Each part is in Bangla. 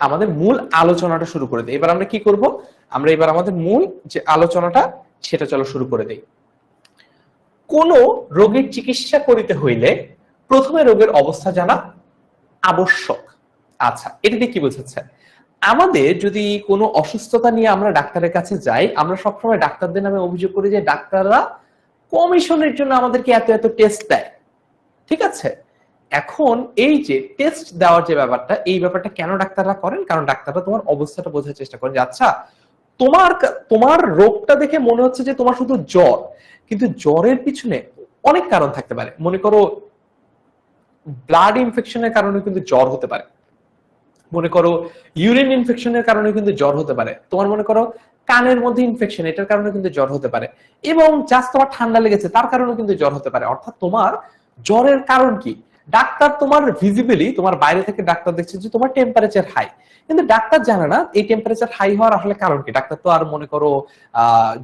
আমাদের মূল আলোচনাটা শুরু করে দিই। এবার আমরা কি করব? আমরা এবার আমাদের মূল যে আলোচনাটা, সেটা চলো শুরু করে দেই। কোন রোগীর চিকিৎসা করিতে হইলে প্রথমে রোগের অবস্থা জানা আবশ্যক। আচ্ছা এটা কি বোঝাচ্ছে? আমাদের যদি কোনো অসুস্থতা নিয়ে আমরা ডাক্তারের কাছে যাই, আমরা সবসময় ডাক্তারদের নামে অভিযোগ করি যে, ডাক্তাররা কমিশনের জন্য আমাদেরকে এত এত টেস্ট দেয়। ঠিক আছে? এখন এই যে টেস্ট দেওয়ার যে ব্যাপারটা, এই ব্যাপারটা কেন ডাক্তাররা করেন? কারণ ডাক্তাররা তোমার অবস্থাটা বোঝার চেষ্টা করেন আচ্ছা তোমার তোমার রোগটা দেখে মনে হচ্ছে যে তোমার শুধু জ্বর। কিন্তু জ্বরের পিছনে অনেক কারণ থাকতে পারে। মনে করো ব্লাড ইনফেকশনের কারণে কিন্তু জ্বর হতে পারে। মনে করো ইউরিন ইনফেকশনের কারণে কিন্তু জ্বর হতে পারে। তোমার মনে করো, কানের মধ্যে ইনফেকশন এটার কারণে কিন্তু জ্বর হতে পারে। এবং জাস্ট তোমার ঠান্ডা লেগেছে, তার কারণে কিন্তু জ্বর হতে পারে। অর্থাৎ তোমার জ্বরের কারণ কি? ডাক্তার তোমার ভিজিবলি তোমার বাইরে থেকে ডাক্তার দেখছে যে তোমার টেম্পারেচার হাই কিন্তু ডাক্তার জানে না, এই টেম্পারেচার হাই হওয়ার আসলে কারণ কি? ডাক্তার তো আর মনে করো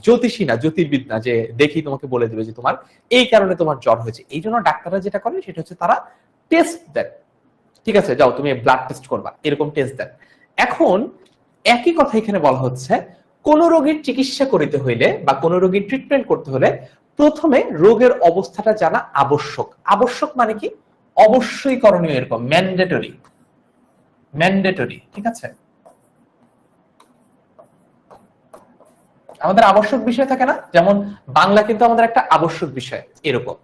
জ্যোতিষী না জ্যোতির্বিদ না যে দেখি তোমাকে বলে দেবে যে তোমার এই কারণে তোমার জ্বর হয়েছে। এই জন্য ডাক্তাররা যেটা করে, সেটা হচ্ছে তারা টেস্ট দেন। ঠিক আছে? যাও, তুমি ব্লাড টেস্ট করবা। এরকম টেস্ট দেন। এখন একই কথা এখানে বলা হচ্ছে, কোন রোগীর চিকিৎসা করিতে হইলে বা কোন রোগীর ট্রিটমেন্ট করতে হলে প্রথমে রোগের অবস্থাটা জানা আবশ্যক। আবশ্যক মানে কি? অবশ্যই করণীয় এরকম ম্যান্ডেটরি ম্যান্ডেটরি ঠিক আছে? আমাদের আবশ্যক বিষয় থাকে না? যেমন বাংলা কিন্তু আমাদের একটা আবশ্যক বিষয় এরকম।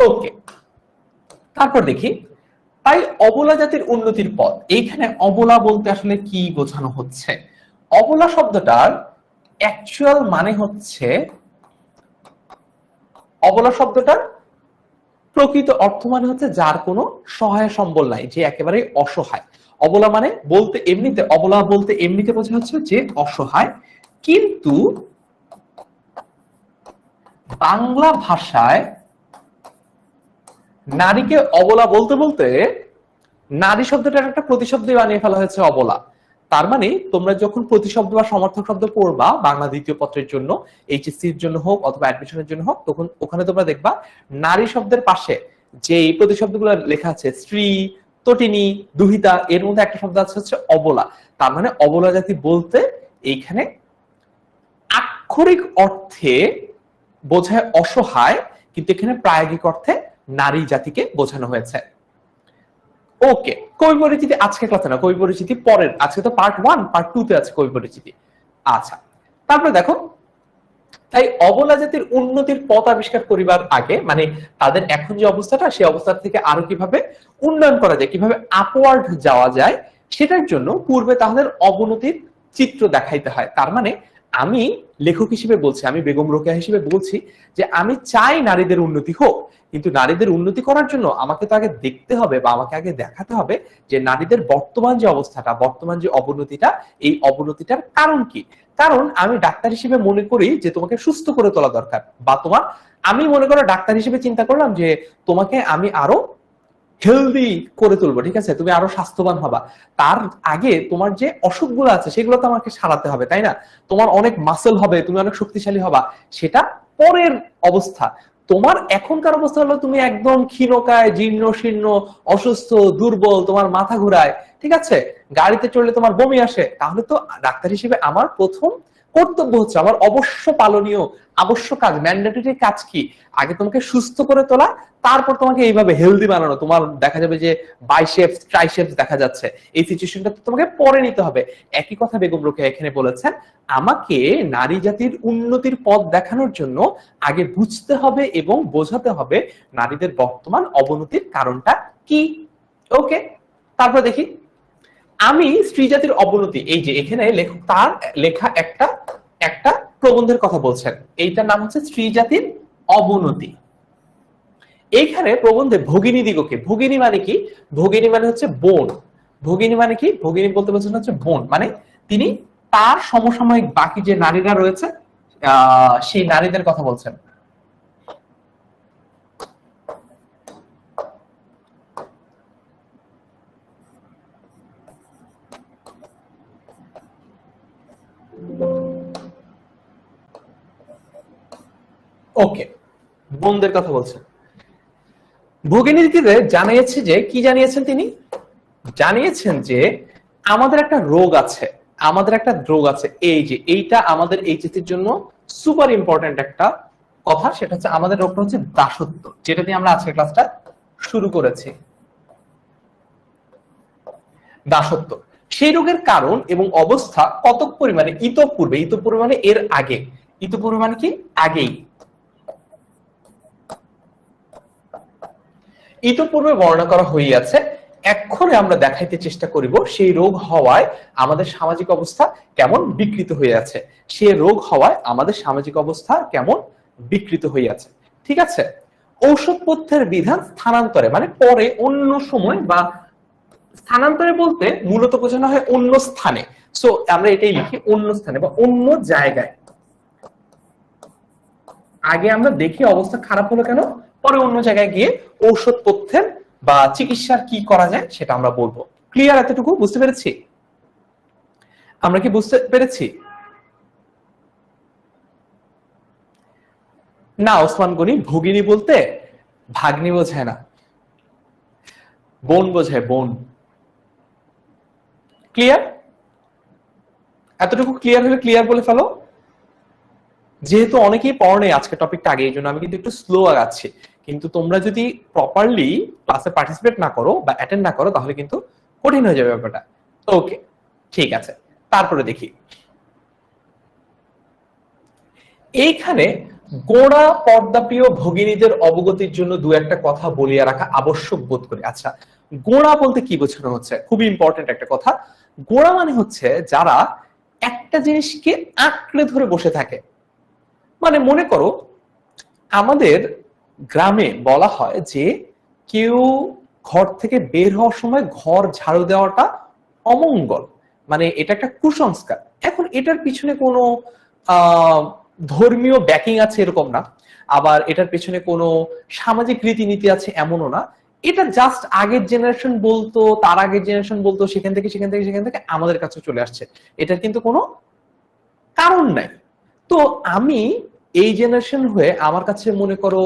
ওকে তারপর দেখি, তাই অবলা জাতির উন্নতির পথ। এইখানে অবলা বলতে আসলে কি বোঝানো হচ্ছে? অবলা শব্দটার অ্যাকচুয়াল মানে হচ্ছে, অবলা শব্দটার প্রকৃত অর্থ মানে হচ্ছে যার কোনো সহায় সম্বল নাই, যে একেবারে অসহায়। অবলা মানে বলতে এমনিতে, অবলা বলতে এমনিতে বোঝা হচ্ছে যে অসহায়। কিন্তু বাংলা ভাষায় নারীকে অবলা বলতে বলতে নারী শব্দটার একটা প্রতিশব্দ বানিয়ে ফেলা হয়েছে অবলা। তার মানে তোমরা যখন প্রতিশব্দ বা সমর্থক শব্দ পড়বা, বাংলা দ্বিতীয় পত্রের জন্য এইচএসসির জন্য হোক অথবা অ্যাডমিশনের জন্য হোক, তখন ওখানে তোমরা দেখবা নারী শব্দের পাশে যে প্রতিশব্দগুলো লেখা আছে, স্ত্রী, তটিনী, দুহিতা, এর মধ্যে একটা শব্দ আছে হচ্ছে অবলা। তার মানে অবলা জাতি বলতে এইখানে আক্ষরিক অর্থে বোঝায় অসহায়, কিন্তু এখানে প্রায়োগিক অর্থে নারী জাতিকে বোঝানো হয়েছে। ওকে কবি পরিচিতি, আজকে কথা না, কবি পরিচিতি পরের, আজকে তো পার্ট ওয়ান পার্ট টু তে আছে কবি পরিচিতি। আচ্ছা তারপরে দেখো, তাই অবলা জাতির উন্নতির পথ আবিষ্কার করিবার আগে মানে তাদের এখন যে অবস্থাটা, সেই অবস্থা থেকে আরও কীভাবে উন্নয়ন করা যায়, কীভাবে আপওয়ার্ড যাওয়া যায়, সেটার জন্য পূর্বে তাদের অবনতির চিত্র দেখাইতে হয়। তার মানে আমি লেখক হিসেবে বলছি, আমি বেগম রোকেয়া হিসেবে বলছি যে, আমি চাই নারীদের উন্নতি হোক। কিন্তু নারীদের উন্নতি করার জন্য আমাকে তো আগে দেখতে হবে বা আমাকে আগে দেখাতে হবে যে নারীদের বর্তমান যে অবস্থাটা, বর্তমান যে অবনতিটা, এই অবনতিটার কারণ কি? কারণ আমি ডাক্তার হিসেবে মনে করি যে তোমাকে সুস্থ করে তোলা দরকার বা তোমার, আমি মনে করো ডাক্তার হিসেবে চিন্তা করলাম যে তোমাকে আমি আরও হেলদি করে তুলবো, ঠিক আছে? তুমি আরও স্বাস্থ্যবান হবা। তার আগে তোমার যে অসুখগুলো আছে সেগুলো তো আমাকে সারাতে হবে, তাই না? তোমার অনেক মাসেল হবে, তুমি অনেক শক্তিশালী হবা, সেটা পরের অবস্থা। তোমার এখনকার অবস্থা হলো তুমি একদম ক্ষীণকায়, জীর্ণ শীর্ণ, অসুস্থ, দুর্বল, তোমার মাথা ঘুরায়, ঠিক আছে? গাড়িতে চড়লে তোমার বমি আসে। তাহলে তো ডাক্তার হিসেবে আমার প্রথম কর্তব্য হচ্ছে আমার অবশ্য পালনীয় আবশ্যক কাজ ম্যান্ডেটরি কাজ কি? আগে তোমাকে সুস্থ করে তোলা, তারপর তোমাকে এইভাবে হেলদি বানানো। তোমার দেখা যাবে যে বাইশেপস ট্রাইশেপস দেখা যাচ্ছে। এই সিচুয়েশনটা তো তোমাকে পরে নিতে হবে। একই কথা বেগম রোকে এখানে বলেছেন, আমাকে নারী জাতির উন্নতির পথ দেখানোর জন্য আগে বুঝতে হবে এবং বোঝাতে হবে নারীদের বর্তমান অবনতির কারণটা কি? ওকে তারপর দেখি। আমি স্ত্রী জাতির অবনতি, এই যে এখানে লেখক তার লেখা একটা একটা প্রবন্ধের কথা বলছেন। এইটার নাম হচ্ছে স্ত্রী জাতির অবনতি। এইখানে প্রবন্ধে ভগিনী দিগকে, ভগিনী মানে কি? ভগিনী মানে হচ্ছে বোন। ভগিনী মানে কি? ভগিনী বলতে বলছেন হচ্ছে বোন। মানে তিনি তার সমসাময়িক বাকি যে নারীরা রয়েছে সেই নারীদের কথা বলছেন। ওকে, বোনদের কথা বলছেন। ভগিনীতিতে জানিয়েছে যে, কি জানিয়েছেন তিনি? জানিয়েছেন যে, আমাদের একটা রোগ আছে, আমাদের একটা রোগ আছে। এই যে, এইটা আমাদের এইচএসির জন্য সুপার ইম্পর্টেন্ট একটা কথা, সেটা হচ্ছে আমাদের রোগটা হচ্ছে দাসত্ব, যেটা দিয়ে আমরা আজকের ক্লাসটা শুরু করেছি। দাসত্ব। সেই রোগের কারণ এবং অবস্থা কত পরিমাণে, ইতপূর্বে ইতপূর্বে মানে এর আগে, ইতপূর্বে মানে কি? আগেই। ইতপূর্বে বর্ণনা করা হইয়াছে, এক্ষণে আমরা দেখাইতে চেষ্টা করিব সেই রোগ হওয়ায় আমাদের সামাজিক অবস্থা কেমন বিকৃত হইয়াছে। সে রোগ হওয়ায় আমাদের সামাজিক অবস্থা কেমন বিকৃত হইয়াছে। ঠিক আছে? ঔষধ পথ্যের বিধান স্থানান্তরে মানে পরে, অন্য সময় বা স্থানান্তরে বলতে মূলত বোঝানো হয় অন্য স্থানে। সো আমরা এটাই লিখি অন্য স্থানে বা অন্য জায়গায়। আগে আমরা দেখি অবস্থা খারাপ হলো কেন? পরে অন্য জায়গায় গিয়ে ঔষধ পথ্যের বা চিকিৎসার কি করা যায় সেটা আমরা বলব। ক্লিয়ার এতটুকু বুঝতে পেরেছি? আমরা কি বুঝতে পেরেছি? না, ওসমান গনি ভগিনী বলতে ভাগ্নি বোঝায় না। বোন বোঝায়, বোন। ক্লিয়ার এতটুকু ক্লিয়ার হলে ক্লিয়ার বলে ফেলো। যেহেতু অনেকেই পড়ে আজকে টপিকটা আগে, এই জন্য আমি কিন্তু একটু স্লো আগাচ্ছি কিন্তু তোমরা যদি প্রপারলি ক্লাসে পার্টিসিপেট না করো বা অ্যাটেন্ড না করো, তাহলে কিন্তু কঠিন হয়ে যাবে ব্যাপারটা। ওকে, ঠিক আছে। তারপরে দেখি। এইখানে গোড়া পর্দাপ্রিয় ভগিনীদের অবগতির জন্য দু একটা কথা বলিয়া রাখা আবশ্যক বোধ করি। আচ্ছা গোড়া বলতে কি বোঝানো হচ্ছে? খুবই ইম্পর্টেন্ট একটা কথা। গোড়া মানে হচ্ছে যারা একটা জিনিসকে আঁকড়ে ধরে বসে থাকে। মানে মনে করো, আমাদের গ্রামে বলা হয় যে কেউ ঘর থেকে বের হওয়ার সময় ঘর ঝাড়ু দেওয়াটা অমঙ্গল। মানে এটা একটা কুসংস্কার। এখন এটার পিছনে কোনো ধর্মীয় ব্যাকিং আছে এরকম না। আবার এটার পেছনে কোনো সামাজিক রীতিনীতি আছে এমনও না। এটা জাস্ট আগের জেনারেশন বলতো, তার আগের জেনারেশন বলতো, সেখান থেকে সেখান থেকে সেখান থেকে আমাদের কাছে চলে আসছে। এটার কিন্তু কোনো কারণ নাই। তো আমি এই জেনারেশন হয়ে আমার কাছে মনে করো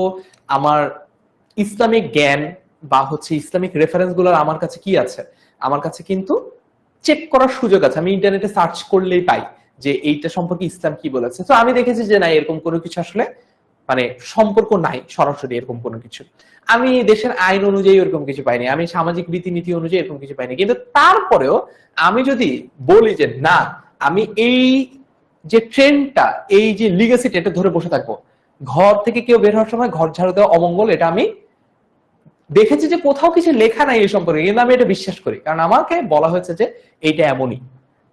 আমার ইসলামিক জ্ঞান বা হচ্ছে ইসলামিক রেফারেন্সগুলোর আমার কাছে কি আছে? আমার কাছে কিন্তু চেক করার সুযোগ আছে। আমি ইন্টারনেটে সার্চ করলেই পাই যে এইটা সম্পর্কে ইসলাম কি বলেছে। তো আমি দেখেছি যে না, এরকম কোনো কিছু আসলে মানে সম্পর্ক নাই সরাসরি এরকম কোনো কিছু। আমি দেশের আইন অনুযায়ী এরকম কিছু পাইনি। আমি সামাজিক রীতিনীতি অনুযায়ী এরকম কিছু পাইনি। কিন্তু তারপরেও আমি যদি বলি যে না, আমি এই যে ট্রেনটা, এই যে লিগেসিটা এটা ধরে বসে থাকব, ঘর থেকে কেউ বের হওয়ার সময় ঘর ঝাড়ু দেওয়া অমঙ্গল, এটা আমি দেখেছি যে কোথাও কিছু লেখা নাই এই সম্পর্কে, কিন্তু আমি এটা বিশ্বাস করি। কারণ আমাকে বলা হয়েছে যে এইটা এমনই।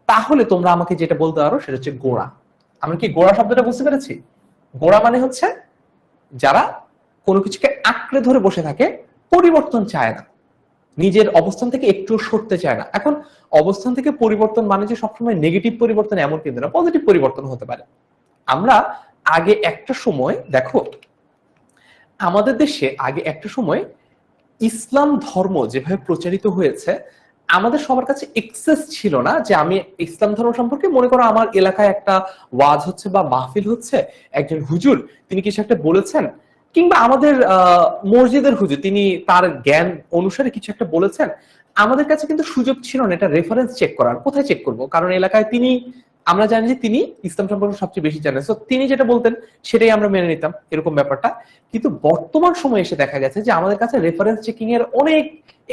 তাহলে তোমরা আমাকে যেটা বলতে পারো, সেটা হচ্ছে গোড়া। আমি কি গোড়া শব্দটা বুঝতে পেরেছি? গোড়া মানে হচ্ছে যারা কোনো কিছুকে আঁকড়ে ধরে বসে থাকে, পরিবর্তন চায় না। নিজের অবস্থান থেকে একটু সরতে চায় না। এখন অবস্থান থেকে পরিবর্তন মানে যে সবসময় নেগেটিভ পরিবর্তন এমন কিন্তু না পজিটিভ পরিবর্তন হতে পারে। আমরা আগে একটা সময়, দেখো, আমাদের দেশে আগে একটা সময় ইসলাম ধর্ম যেভাবে প্রচারিত হয়েছে, আমাদের সবার কাছে এক্সেস ছিল না যে আমি ইসলাম ধর্ম সম্পর্কে মনে করো আমার এলাকায় একটা ওয়াজ হচ্ছে বা মাহফিল হচ্ছে, একজন হুজুর, তিনি কিছু একটা বলেছেন কিংবা আমাদের মসজিদের হুজুর, তিনি তার জ্ঞান অনুসারে কিছু একটা বলেছেন, আমাদের কাছে কিন্তু সুযোগ ছিল না এটা রেফারেন্স চেক করার। কোথায় চেক করব? কারণ এলাকায় তিনি, আমরা জানি যে তিনি ইসলাম সম্পর্কে সবচেয়ে বেশি জানেন। তো তিনি যেটা বলতেন, সেটাই আমরা মেনে নিতাম, এরকম ব্যাপারটা। কিন্তু বর্তমান সময়ে এসে দেখা গেছে যে আমাদের কাছে রেফারেন্স চেকিং এর অনেক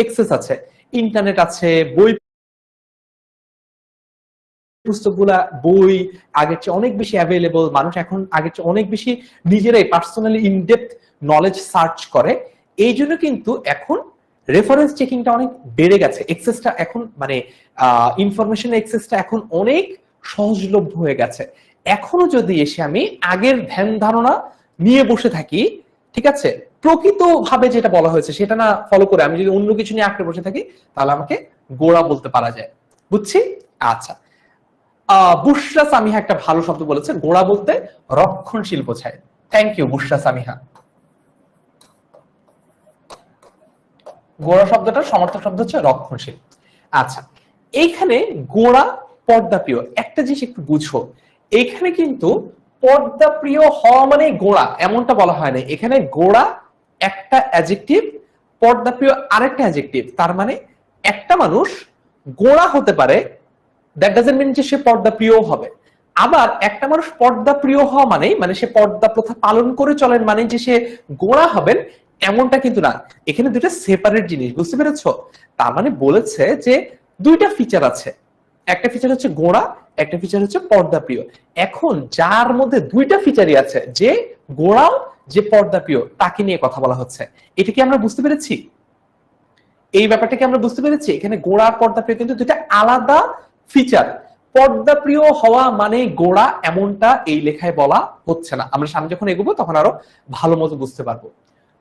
এক্সেস আছে। ইন্টারনেট আছে, বই পুস্তকগুলা, বই, আগের চেয়ে অনেক বেশি অ্যাভেলেবল মানুষ এখন আগের চেয়ে অনেক বেশি নিজেরাই পার্সোনালি ইনডেপথ নলেজ সার্চ করে। এই জন্য কিন্তু এখন রেফারেন্স চেকিংটা অনেক বেড়ে গেছে। এক্সেসটা এখন মানে ইনফরমেশন এক্সেসটা এখন অনেক সহজলভ্য হয়ে গেছে। এখনও যদি এসে আমি আগের ধ্যান ধারণা নিয়ে বসে থাকি, ঠিক আছে? প্রকৃত ভাবে যেটা বলা হয়েছে, সেটা না ফলো করে আমি যদি অন্য কিছু নিয়ে আঁকড়ে বসে থাকি, তাহলে আমাকে গোড়া বলতে পারা যায়। বুঝছি? আচ্ছা। বুসরা সামিহা একটা ভালো শব্দ বলেছে গোড়া বলতে রক্ষণশীল বোঝায় থ্যাংক ইউ বুসরা সামিহা। গোড়া শব্দটা সমর্থক শব্দ হচ্ছে রক্ষণশীল আচ্ছা এইখানে গোড়া পর্দা প্রিয়, একটা জিনিস একটু বুঝো। এখানে কিন্তু পর্দা প্রিয় হওয়া মানে গোড়া, এমনটা বলা হয় না। এখানে গোড়া একটা অ্যাজেক্টিভ পর্দা প্রিয় আরেকটা অ্যাজেক্টিভ তার মানে একটা মানুষ গোড়া হতে পারে দ্যাট ডাজেন্ট মিন যে সে পর্দা প্রিয় হবে। আবার একটা মানুষ পর্দা প্রিয় হওয়া মানে মানে সে পর্দা প্রথা পালন করে চলেন মানে যে সে গোড়া হবেন, এমনটা কিন্তু না। এখানে দুইটা সেপারেট জিনিস, বুঝতে পেরেছ? তার মানে বলেছে যে দুইটা ফিচার আছে। একটা ফিচার হচ্ছে গোড়া, একটা ফিচার হচ্ছে পর্দা প্রিয়। এখন যার মধ্যে দুইটা ফিচারই আছে, যে গোড়াও, যে পর্দা প্রিয়, তাকে নিয়ে কথা বলা হচ্ছে। এটা কি আমরা বুঝতে পেরেছি? এই ব্যাপারটা কি আমরা বুঝতে পেরেছি? এখানে গোড়া পর্দা প্রিয় কিন্তু দুইটা আলাদা ফিচার পর্দা প্রিয় হওয়া মানে গোড়া এমনটা এই লেখায় বলা হচ্ছে না। আমরা সামনে যখন এগোবো তখন আরও ভালো মতো বুঝতে পারব।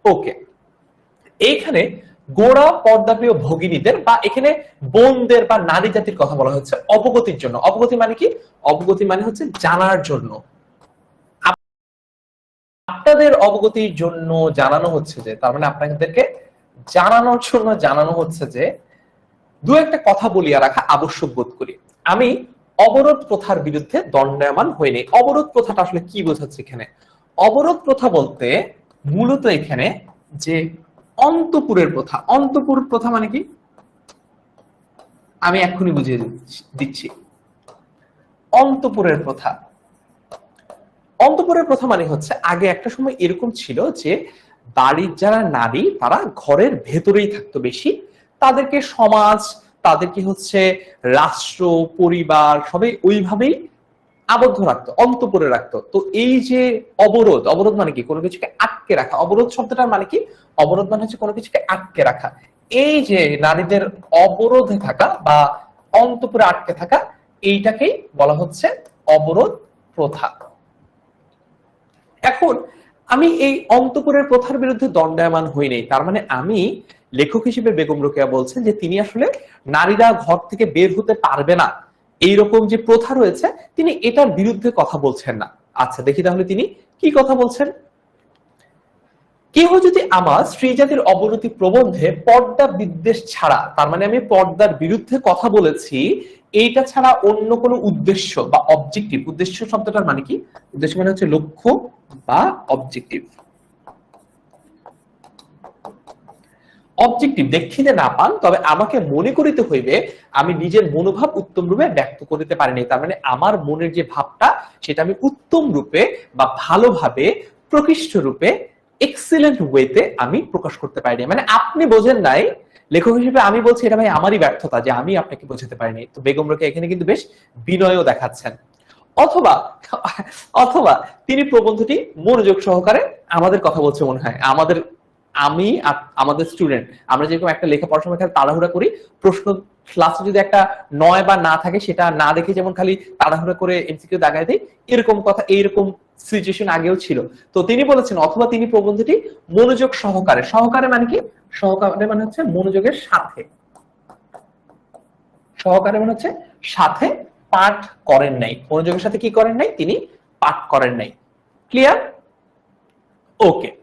ওকে এইখানে গোড়া, পর্দাপ্রিয় ভগিনীদের বা এখানে বোনদের বা নারী জাতির কথা বলা হচ্ছে অবগতির জন্য। অবগতি মানে কি? অবগতি মানে হচ্ছে জানার জন্য। আপনাদের অবগতির জন্য জানানো হচ্ছে যে, তার মানে আপনাদেরকে জানানোর জন্য জানানো হচ্ছে যে দু একটা কথা বলিয়া রাখা আবশ্যক বোধ করি। আমি অবরোধ প্রথার বিরুদ্ধে দণ্ডায়মান হইনি। অবরোধ প্রথাটা আসলে কি বোঝাচ্ছে এখানে? অবরোধ প্রথা বলতে মূলত এখানে যে অন্তপুরের প্রথা। অন্তপুর প্রথা মানে কি? আমি এক্ষুনি বুঝিয়ে দিচ্ছি অন্তপুরের প্রথা। অন্তপুরের প্রথা মানে হচ্ছে, আগে একটা সময় এরকম ছিল যে বাড়ির যারা নারী, তারা ঘরের ভেতরেই থাকতো বেশি। তাদেরকে সমাজ, তাদেরকে হচ্ছে রাষ্ট্র, পরিবার, সবাই ওইভাবেই আবদ্ধ রাখতো, অন্তপুরে রাখতো। তো এই যে অবরোধ অবরোধ মানে কি? কোনো কিছুকে আটকে রাখা। অবরোধ শব্দটার মানে কি? অবরোধ মানে হচ্ছে কোনো কিছুকে আটকে রাখা। এই যে নারীদের অবরোধে থাকা বা অন্তপুরে আটকে থাকা, এইটাকেই বলা হচ্ছে অবরোধ প্রথা। এখন, আমি এই অন্তপুরের প্রথার বিরুদ্ধে দণ্ডায়মান হইনি তার মানে আমি লেখক হিসেবে বেগম রোকেয়া বলছেন যে তিনি আসলে নারীরা ঘর থেকে বের হতে পারবে না। এইরকম যে প্রথা রয়েছে, তিনি এটার বিরুদ্ধে কথা বলছেন না। আচ্ছা দেখি তাহলে তিনি কি কথা বলছেন? কেহ যদি আমার স্ত্রী জাতির অবনতি প্রবন্ধে পর্দা বিদ্বেষ ছাড়া, তার মানে আমি পর্দার বিরুদ্ধে কথা বলেছি, এইটা ছাড়া অন্য কোনো উদ্দেশ্য বা অবজেক্টিভ উদ্দেশ্য শব্দটার মানে কি? উদ্দেশ্য মানে হচ্ছে লক্ষ্য বা অবজেক্টিভ অবজেক্টিভ দেখিতে না পান, তবে আমাকে মনে করিতে হইবে, আমি নিজের মনোভাব উত্তম রূপে ব্যক্ত করিতে পারিনি। তার মানে আমার মনের যে ভাবটা, সেটা আমি উত্তম রূপে বা ভালোভাবে, প্রকৃষ্ট রূপে এক্সিলেন্ট ওয়েতে আমি প্রকাশ করতে পারিনি। মানে আপনি বোঝেন নাই, লেখক হিসেবে আমি বলছি, এটা ভাই আমারই ব্যর্থতা যে আমি আপনাকে বোঝাতে পারিনি। তো বেগম রোকে এখানে কিন্তু বেশ বিনয়ও দেখাচ্ছেন। অথবা অথবা তিনি প্রবন্ধটি মনোযোগ সহকারে আমাদের কথা বলছে মনে হয়, আমাদের আমি আমাদের স্টুডেন্ট আমরা যেরকম একটা লেখা পড়াশোনা খালি তাড়াহুড়া করি, প্রশ্ন ক্লাসে যদি একটা নয় বা না থাকে, সেটা না দেখে যেমন খালি তাড়াহুড়া করে এমসিকিউ দাগায় দেয় এরকম কথা, এইরকম সিচুয়েশন আগেও ছিল। তো তিনি বলেছেন, অথবা তিনি প্রবন্ধটি মনোযোগ সহকারে সহকারে মানে কি? সহকারে মানে হচ্ছে মনোযোগের সাথে। সহকারে মানে হচ্ছে সাথে পাঠ করেন নাই। মনোযোগের সাথে কি করেন নাই? তিনি পাঠ করেন নাই। Clear okay